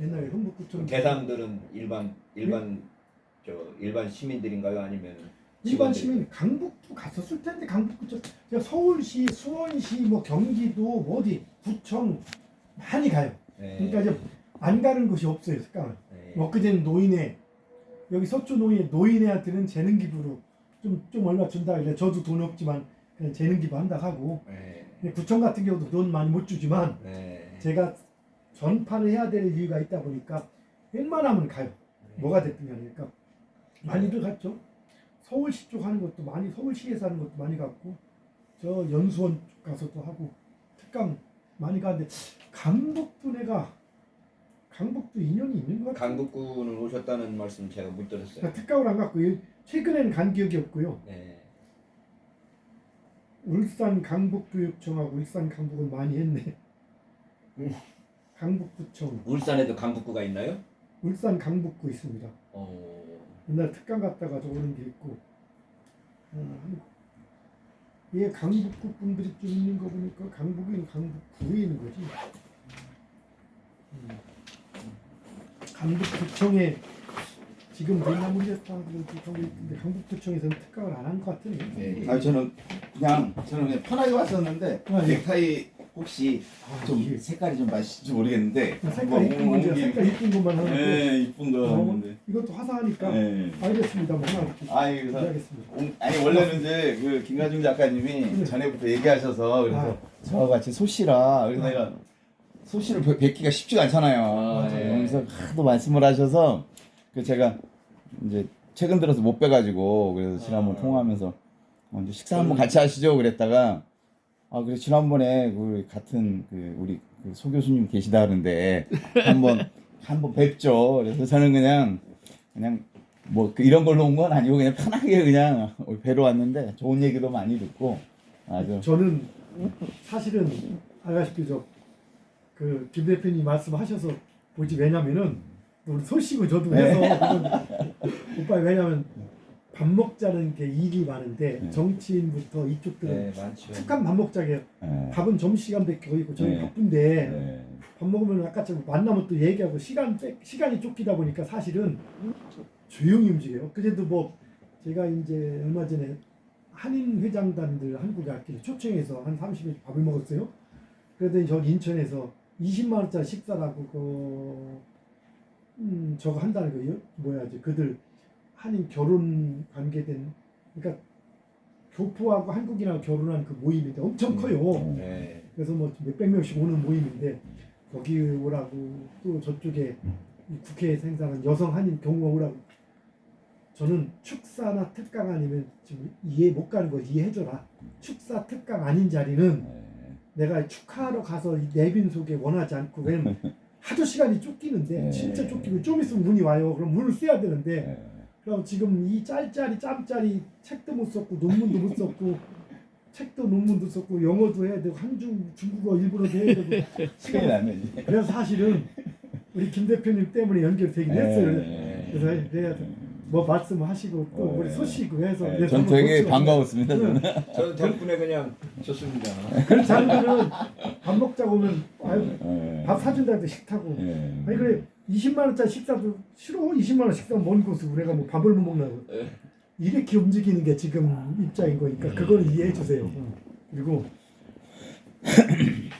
옛날에 흥북구청 대상들은 일반 일반 저 일반 시민들인가요 아니면 일반 시민 강북도 갔었을 텐데 강북구청 제가 서울시, 수원시, 뭐 경기도 뭐 어디 구청 많이 가요. 네. 그러니까 이제 안 가는 곳이 없어요. 특강을. 네. 엊그제는 노인회 여기 서초 노인회 노인회한테는 재능 기부로 좀 좀 얼마 준다 그래. 저도 돈 없지만 그냥 재능 기부 한다 하고 네. 구청 같은 경우도 돈 많이 못 주지만 네. 제가 전파를 해야 될 이유가 있다 보니까 웬만하면 가요. 뭐가 됐든 간에 그러니까 많이들 갔죠. 서울시 쪽 하는 것도 많이 서울시에서 하는 것도 많이 갔고 저 연수원 쪽 가서도 하고 특강 많이 가는데 강북도 내가 강북도 인연이 있는 것 같아요. 강북군을 오셨다는 말씀 제가 못 들었어요. 그러니까 특강을 안 갔고 최근에는 간 기억이 없고요. 네. 울산 강북교육청하고 울산 강북은 많이 했네. 음. 강북구청 울산에도 강북구가 있나요? 울산 강북구 있습니다. 어. 옛날 특강 갔다가 저 오는 게 있고 어, 한- 얘 강북구 분들이 좀 있는 거 보니까 강북인 강북구에 있는 거지 음. 강북구청에 지금 모르겠다 그러고 있는데 강북구청에서는 특강을 안 한 것 같으네 네. 아 저는 그냥 저는 그냥 편하게 왔었는데 아, 예. 넥타이 혹시 아, 좀 색깔이 좀 맛있지 모르겠는데 색깔 이쁜 건 제가 색깔 이쁜 것만 하는데 네 이쁜 거 어, 있는데 이것도 화사하니까 네. 알겠습니다 뭐 하나 이렇게 아 이거 준비하겠습니다 온- 아니 원래는 이제 그 김가중 작가님이 네. 전에부터 얘기하셔서 그래서 아. 저와 같이 소씨라 그래서 아. 내가 소씨를 뵙- 뵙기가 쉽지가 않잖아요. 맞아요. 네, 그래서 하도 말씀을 하셔서 그 제가 이제 최근 들어서 못 뵈가지고 그래서 지난번 아. 통화하면서 어, 이제 식사 한번 같이 하시죠 그랬다가 아 그래 지난번에 그 같은 그 우리 그소 교수님 계시다 하는데 한번 한번 뵙죠. 그래서 저는 그냥 그냥 뭐그 이런 걸로 온 건 아니고 그냥 편하게 그냥 뵈러 왔는데 좋은 얘기도 많이 듣고 아주 저는 사실은 알다시피 저그 김 대표님 말씀하셔서 보지 왜냐면은 우리 소식을 저도 네. 해서 그건 오빠 왜냐면 밥 먹자는 게 일이 많은데 네. 정치인부터 이쪽들은 네, 많죠. 축한 밥 먹자게 예. 밥은 점심시간 밖에 없고 저희 네. 바쁜데 네. 밥 먹으면 아까처럼 만나면 또 얘기하고 시간 뺏- 시간이 쫓기다 보니까 사실은 조용히 움직여요. 그래도 뭐 제가 이제 얼마 전에 한인 회장단들 한국에 왔길래 초청해서 한 30일 밥을 먹었어요. 그러더니 저기 인천에서 20만 원짜리 식사라고 그 음, 저거 한다는 거예요. 뭐야지 그들 한인 결혼 관계된 그러니까 교포하고 한국인하고 결혼한 그 모임인데 엄청 커요. 네. 그래서 뭐 몇백 명씩 오는 모임인데 거기 오라고 또 저쪽에 이 국회에 생산한 여성 한인 경우 오라고 저는 축사나 특강 아니면 지금 이해 못 가는 거 이해해줘라 축사 특강 아닌 자리는 네. 내가 축하하러 가서 이 내빈 속에 원하지 않고 왜냐면 하도 시간이 쫓기는데 네. 진짜 쫓기고 좀 있으면 문이 와요 그럼 문을 써야 되는데 네. 그럼 지금 이 짤짤이 짬짜리 책도 못 썼고 논문도 못 썼고 책도 논문도 썼고 영어도 해야 되고 한중 중국어 일본어도 해야 되고 큰일 시간 났네 이제. 그래서 사실은 우리 김 대표님 때문에 연결되긴 했어요. 네. 그래서 그래야 뭐 말씀하시고 또 어, 우리 네. 소시고 해서 네, 전 한번 되게 반가웠습니다. 응. 저는. 저 덕분에 그냥 좋습니다. 그런 장면은 밥 먹자고 오면 아유 네. 밥 사준다 해도 싫다고 네. 아니 그래 20만 원짜리 식사도 싫어 20만 원 식사 먼 곳을 우리가 뭐 밥을 못 먹나고 네. 이렇게 움직이는 게 지금 입장인 거니까 그걸 이해해 주세요. 그리고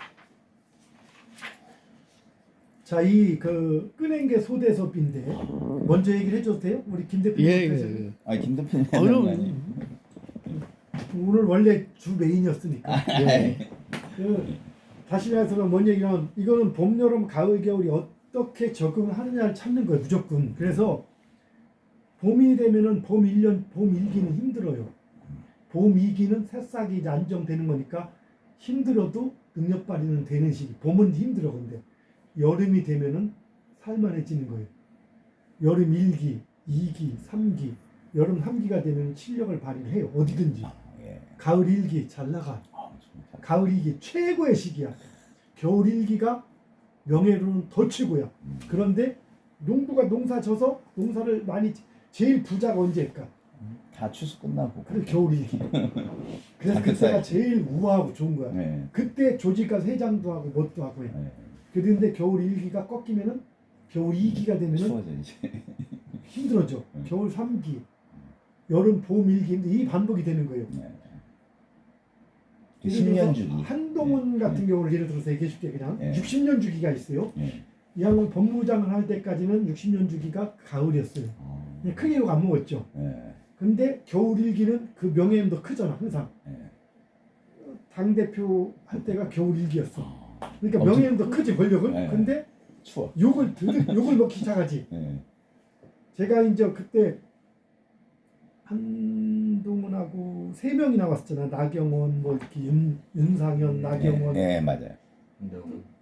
자 이 그 끄낸 게 소대섭인데 먼저 얘기를 해줘도 돼요? 우리 김 대표님 예, 예,께서 예. 아 김 대표님 어, 하는 거. 아니에요? 오늘 원래 주 메인이었으니까 네. 그 다시 말해서 뭔 얘기냐면 이거는 봄, 여름, 가을, 겨울이 어 떻게 적응하느냐를 찾는 거예요 무조건. 그래서 봄이 되면은 봄 1년 봄 1기는 힘들어요. 봄 2기는 새싹이 이제 안정되는 거니까 힘들어도 능력 발휘는 되는 시기. 봄은 힘들어 근데. 여름이 되면은 살만해지는 거예요. 여름 1기, 2기, 3기 여름 3기가 되면 실력을 발휘를 해요 어디든지. 예. 가을 1기 잘 나가. 아. 가을 일기 최고의 시기야. 겨울 일기가 명예로는 더 최고야. 그런데 농부가 농사 져서 농사를 많이 제일 부자가 언제일까? 다 추수 끝나고. 그래 겨울 일기. 그래서 아, 그때가 그때. 제일 우아하고 좋은 거야. 네. 그때 조직가 회장도 하고 뭣도 하고 해. 네. 그런데 겨울 일기가 꺾이면은 겨울 2기가 되면은 추워져 이제. 힘들어져. 음. 겨울 3기, 여름, 봄 1기 이 반복이 되는 거예요. 네. 예를 들어서 10년 주기. 한동훈 네. 같은 경우를 예를 들어서 얘기해 줄게 그냥 네. 60년 주기가 있어요. 네. 이 양반 법무장을 할 때까지는 60년 주기가 가을이었어요. 어. 그냥 크게 욕안 먹었죠. 네. 근데 겨울 일기는 그 명예는 더 크잖아 항상. 네. 당 대표 할 때가 겨울 일기였어. 어. 그러니까 엄청- 명예는 더 크지 권력은. 네. 근데 추워. 욕을 드- 욕을 먹기 시작하지. 네. 제가 이제 그때 한 동훈 하고 세 명이 나왔었잖아. 나경원, 뭐 이렇게 윤, 윤상현, 나경원, 네, 네, 맞아요.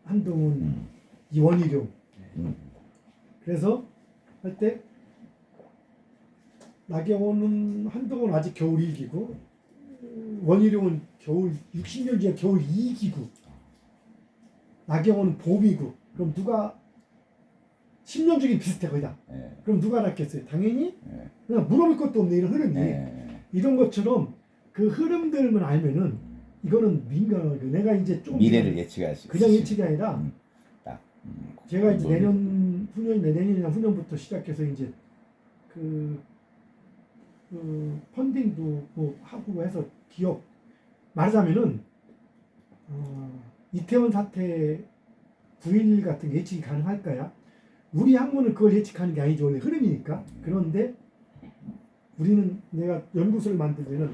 한동훈, 음. 이원희룡. 음. 그래서 할 때 나경원은 한동훈 아직 겨울 1기고 원희룡은 겨울 60년 뒤에 겨울 2기고 나경원은 봄이고 그럼 누가 10년 중에 비슷해 거의 다. 네. 그럼 누가 낫겠어요? 당연히 네. 그냥 물어볼 것도 없네 이런 흐름이 네. 이런 것처럼 그 흐름들만 알면은 이거는 민감하게 내가 이제 좀 미래를 예측할 수 그냥. 예측이 아니라 음. 딱. 음. 제가 이제 뭐, 내년 후년 내년이나 후년부터 시작해서 이제 그, 그 펀딩도 뭐 하고 해서 기업 말하자면은 어, 이태원 사태 9.11 같은 게 예측이 가능할까요? 우리 학문은 그걸 예측하는 게 아니죠 원래 흐름이니까 그런데 우리는 내가 연구소를 만들면은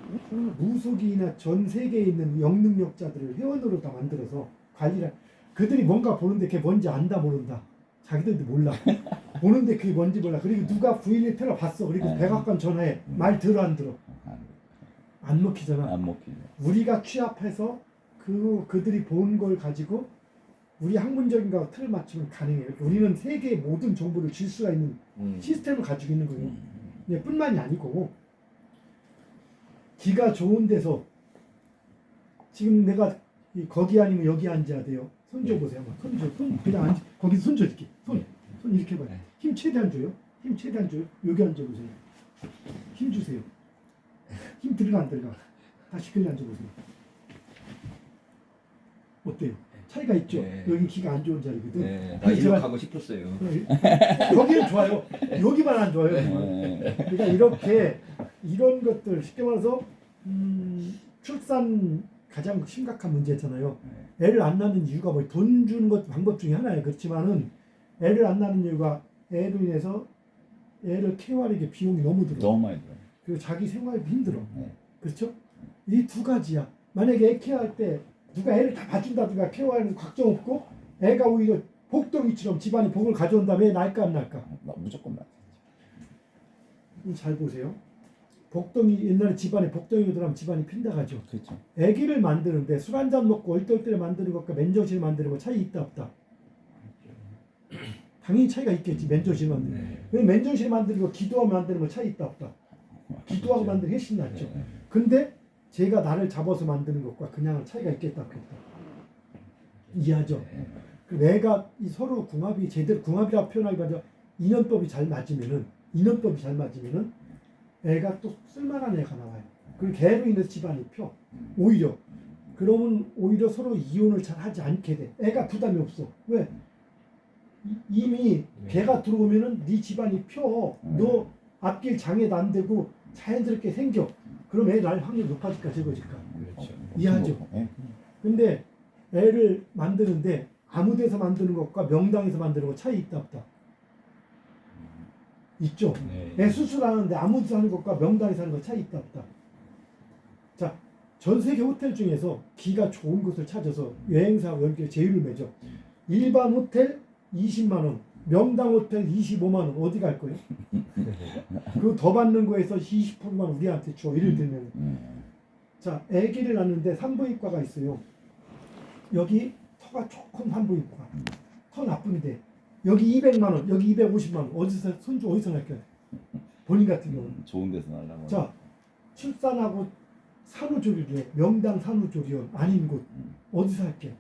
무속이나 전 세계에 있는 영능력자들을 회원으로 다 만들어서 관리를 그들이 뭔가 보는데 그게 뭔지 안다 모른다. 자기들도 몰라. 보는데 그게 뭔지 몰라. 그리고 누가 9.11 테러 봤어. 그리고 네. 백악관 전화해. 말 들어 안 들어? 안, 안 먹히잖아. 안 먹히죠. 우리가 취합해서 그 그들이 본 걸 가지고 우리 학문적인 거 틀을 맞추면 가능해요. 우리는 세계의 모든 정보를 줄 수가 있는 음. 시스템을 가지고 있는 거예요. 음. 예, 뿐만이 아니고 기가 좋은 데서 지금 내가 이 거기 아니면 여기 앉아야 돼요. 손 줘보세요. 한번 손 줘. 손 그냥 앉. 거기 손줘 이렇게. 손. 손 이렇게 봐요. 힘 최대한 줘요. 힘 최대한 줘요. 여기 앉아보세요. 힘 주세요. 힘 들어가 안 들어가. 다시 그냥 앉아보세요. 어때요? 차이가 있죠. 네. 여기 기가 안 좋은 자리거든. 네, 나 일로 가고 싶었어요. 거기는 좋아요. 여기만 안 좋아요. 네. 그러니까 이렇게 이런 것들 쉽게 말해서 음, 출산 가장 심각한 문제잖아요. 애를 안 낳는 이유가 뭐 돈 주는 것 방법 중에 하나예요. 그렇지만은 애를 안 낳는 이유가 애로 인해서 애를 케어하는 게 비용이 너무 들어. 너무 많이 들어요. 그리고 자기 생활도 힘들어. 네. 그렇죠? 이 두 가지야. 만약에 애 케어할 때 누가 애를 다 봐준다든가 케어하는 걱정 없고 애가 오히려 복덩이처럼 집안에 복을 가져온다면 애 날까 안 날까? 나 무조건 나. 잘 보세요. 복덩이 옛날에 집안에 복덩이가 들어가면 집안이 핀다가죠. 그렇죠. 애기를 만드는데 술 한 잔 먹고 얼떨결에 만드는 것과 맨정신에 만드는 거 차이 있다 없다. 당연히 차이가 있겠지 맨정신에 만드는 거. 네. 왜 맨정신에 만드는 거 기도하고 만드는 거 차이 있다 없다. 기도하고 만드는 게 훨씬 낫죠. 네. 근데 제가 나를 잡아서 만드는 것과 그냥 차이가 있겠다 없겠다. 이해하죠? 네. 그 내가 이 서로 궁합이 제대로 궁합이라 표현하기보다 인연법이 잘 맞으면은 인연법이 잘 맞으면은 애가 또 쓸만한 애가 나와요. 그리고 걔로 인해서 집안이 펴. 오히려 그러면 오히려 서로 이혼을 잘 하지 않게 돼. 애가 부담이 없어. 왜? 이- 이미 걔가 들어오면은 네 집안이 펴. 너 앞길 장애도 안 되고 자연스럽게 생겨. 그럼 애 날 확률 높아질까 적어질까? 그렇죠. 이해하죠? 네. 근데 애를 만드는데 아무 데서 만드는 것과 명당에서 만드는 것 차이 있다 없다. 있죠. 네. 애 수술하는데 아무 데서 하는 것과 명당에서 하는 것 차이 있다 없다. 자, 전 세계 호텔 중에서 기가 좋은 곳을 찾아서 여행사하고 연결 제휴를 맺어. 일반 호텔 20만 원, 명당 호텔 25만 원 어디 갈 거예요? 그더 받는 거에서 20%만 우리한테 줘. 예를 들면 음. 자, 아기를 낳는데 산부인과가 있어요. 여기 터가 조금 산부인과. 터 나쁜데 여기 200만 원, 여기 250만 원. 어디서 손주 어디서 날까요? 본인 같은 경우는. 음, 좋은 데서 날라고. 자, 출산하고 산후조리에 명당 산후조리원 아닌 곳 어디서 할게?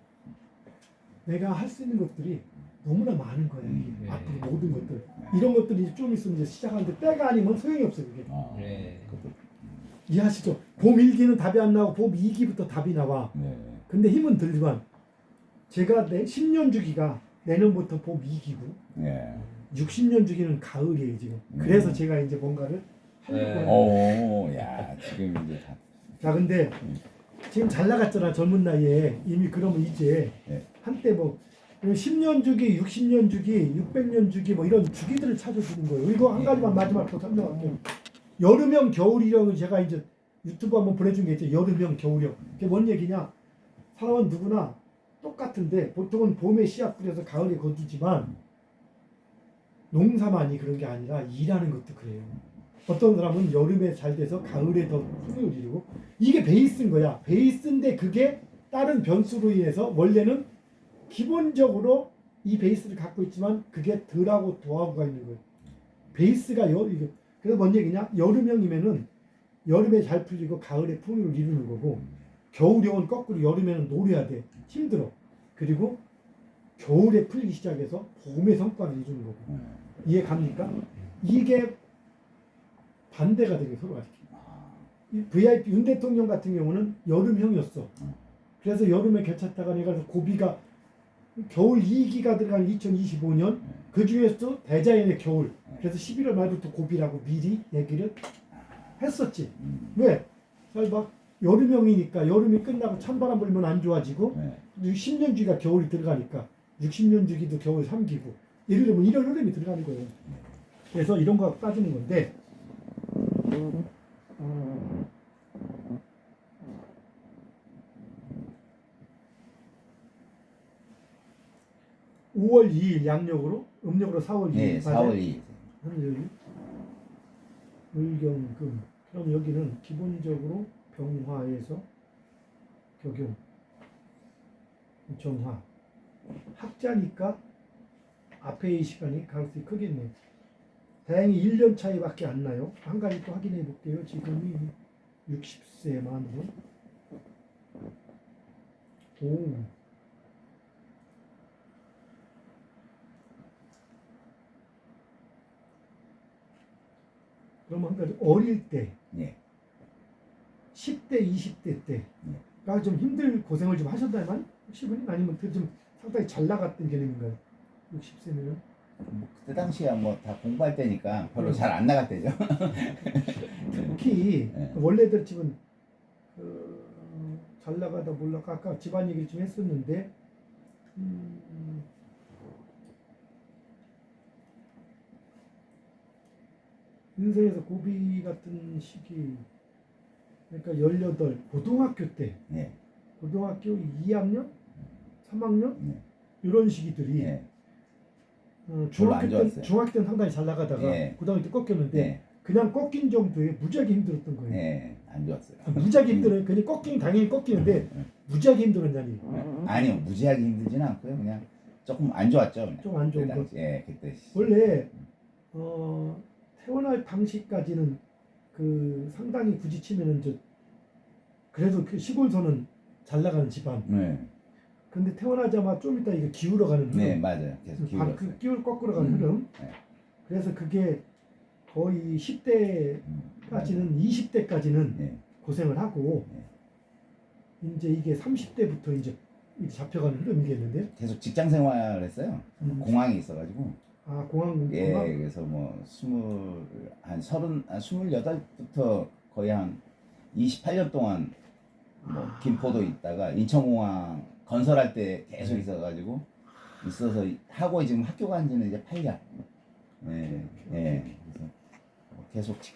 내가 할 수 있는 것들이 너무나 많은 거야. 이게. 음, 네. 앞으로 모든 것들. 이런 것들이 좀 있으면 이제 시작하는데 때가 아니면 소용이 없어 그게. 아, 네. 이해하시죠? 봄 1기는 답이 안 나오고 봄 2기부터 답이 나와. 네. 근데 힘은 들지만 제가 내 10년 주기가 내년부터 봄 2기고 예. 60년 주기는 가을이에요 지금. 그래서 제가 이제 뭔가를 하려고 네. 하는 오, 야, 지금 이제 다. 자 근데 지금 잘 나갔잖아 젊은 나이에 이미 그러면 이제 네. 한때 뭐 10년 주기, 60년 주기, 600년 주기 뭐 이런 주기들을 찾아주는 거예요. 이거 한 가지만 마지막으로 설명할게요. 여름형, 겨울이형을 제가 이제 유튜브 한번 보내준 게 있죠. 여름형, 겨울형. 그게 뭔 얘기냐? 사람은 누구나 똑같은데 보통은 봄에 씨앗 뿌려서 가을에 거두지만 농사만이 그런 게 아니라 일하는 것도 그래요. 어떤 사람은 여름에 잘 돼서 가을에 더 풍요를 이루고 이게 베이스인 거야. 베이스인데 그게 다른 변수로 인해서 원래는 기본적으로 이 베이스를 갖고 있지만 그게 덜하고 더하고가 있는 거예요. 베이스가 여 이게 그래서 뭔 얘기냐? 여름형이면은 여름에 잘 풀리고 가을에 풍요를 이루는 거고 겨울형은 거꾸로 여름에는 노려야 돼. 힘들어. 그리고 겨울에 풀리기 시작해서 봄에 성과를 이루는 거고. 이해 갑니까? 이게 반대가 되게 서로가. 이 VIP 윤 대통령 같은 경우는 여름형이었어. 그래서 여름에 괜찮다가 내가 고비가 겨울 2기가 들어간 2025년 그 중에서도 대자연의 겨울 그래서 11월 말부터 고비라고 미리 얘기를 했었지. 음. 왜? 막 여름형이니까 여름이 끝나고 찬바람 불면 안 좋아지고 네. 10년 주기가 겨울이 들어가니까 60년 주기도 겨울 3기고 예를 들면 이런 흐름이 들어가는 거예요. 그래서 이런 거 따지는 건데 (5월 2일) 양력으로 음력으로 (4월 2일) 예, 4월 2일. 한일 물경금 그럼 여기는 기본적으로 병화에서 적용 정화 학자니까 앞에 이 시간이 가능성이 크겠네요. 다행히 1년 차이밖에 안 나요. 한 가지 또 확인해 볼게요. 지금이 60세 만으로 오 그럼 한 가지 어릴 때 예. 10대, 20대 때가 좀 힘들 고생을 좀 하셨다면 혹시 분이 아니면 그좀 상당히 잘 나갔던 개념인가요? 60세면 뭐 그때 당시야 뭐 다 공부할 때니까 별로 음. 잘안 나갔대죠. 특히 네. 원래들 집은 그, 잘 나가다 몰라가 아까 집안 얘기를 좀 했었는데 음, 인생에서 고비 같은 시기 그러니까 18 고등학교 때 예. 고등학교 2학년, 3학년 네. 이런 시기들이 예. 어, 중학교 때. 중학교 때는 상당히 잘 나가다가 예. 고등학교 때 꺾였는데 예. 그냥 꺾인 정도에 무지하게 힘들었던 거예요. 예. 안 좋았어요. 무지하게 힘들어요. 그냥 꺾이긴 당연히 꺾이는데 음. 무지하게 힘들었냐니. 아니요, 무지하게 힘들진 않고요. 그냥 조금 안 좋았죠. 좀안 좋은 그때 거. 예, 그때. 원래 어, 태어날 당시까지는 그 상당히 굳이 치면은 저 그래도 그 시골서는 잘 나가는 집안. 네. 근데 태어나자마자 좀 이따 이거 기울어 가는 흐름. 네, 맞아요. 계속 바- 기울었어요. 그 기울 거꾸로 가는 음. 흐름. 네. 그래서 그게 거의 10대까지는 음. 20대까지는 예. 고생을 하고 이제 이게 30대부터 이제 잡혀가는 흐름이겠는데. 계속 직장 생활을 했어요. 음. 공항에 있어가지고. 아 공항 예, 공항. 그래서 뭐 스물 한 서른 아 스물여덟부터 거의 한 28년 동안 뭐 아. 김포도 있다가 인천공항 건설할 때 네. 계속 있어가지고 있어서 하고 지금 학교 간 지는 이제 8년. 예, 예. 그래서 계속 직장